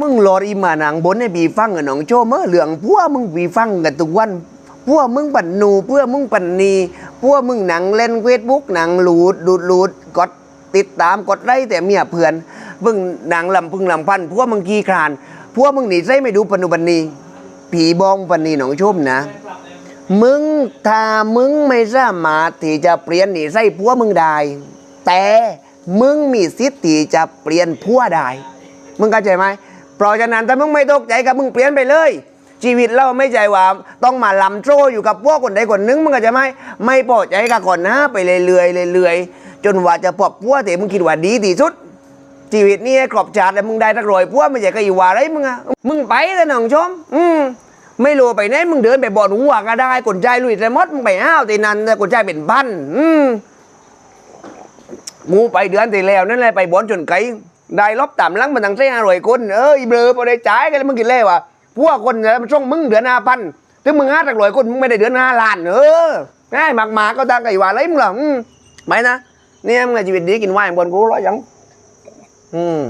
มึงรออีมาหนังบนให้บีฟังกับน้องโจเมื่อเหลืองพัวมึงบีฟังกันทุกวันพัวมึงปั่นนูเพัวมึงปั่นนีพัวมึงหนังเล่นเฟซบุ๊กหนังหลูดดูดหลูดกดติดตามกดไลค์แต่เมียเพื่อนมึงหนังลำพึงลำพันพัวมึงขี้คลานพัวมึงหนีใส่ไม่ดูปนุบันนีผีบองปันนีน้องชมนะ มึงถ้ามึงไม่สามารถที่จะเปลี่ยนหนิสัยผัวมึงได้แต่มึงมีสิทธิ์ที่จะเปลี่ยนผัวได้มึงเข้าใจไหม เพราะฉะนั้นถ้ามึงไม่ตกใจกับมึงเปลี่ยนไปเลย ชีวิตเราไม่ใช่ว่าต้องมาลำโจอยู่กับพวกคนใดคนหนึงมึงเข้าใจไหมไม่พอใจกับคนนะไปเรื่อยๆเรื่อยๆจนว่าจะพบผัวที่มึงคิดว่าดีที่สุดชีวิตนี้ครอบชาติแล้วมึงได้ทักรอยพวกไม่ใช่ก็อยู่ว่าไรมึงอะมึงไปแล้วน้องชม อืมไม่รู้ไปไหนมึงเดินไปบ่อนหัวก็ได้กนใจลุยแต่มดมึงไปห้าวตีนันแต่กนใจเป็นพันอืมงูไปเดือนที่แล้วนั่นแหละไปบ่อนจนไกล ได้ลบต่ำลังมันตั้งเส้นอร่อยคนเอออีเบลอพอได้จ่ายกันแล้วมึงกินเล่วะพวกคนเนี่ยมันช่วงมึงเดือนห้าพันถึงมึงห้าตักรวยคนมึงไม่ได้เดือนห้าล้านเออง่ายมากๆก็ตั้งไก่ว่าอะไรมึงหรออืมไม่นะเนี่ยมึงชีวิตดีกินไวน์บนกูร้อยยังอืม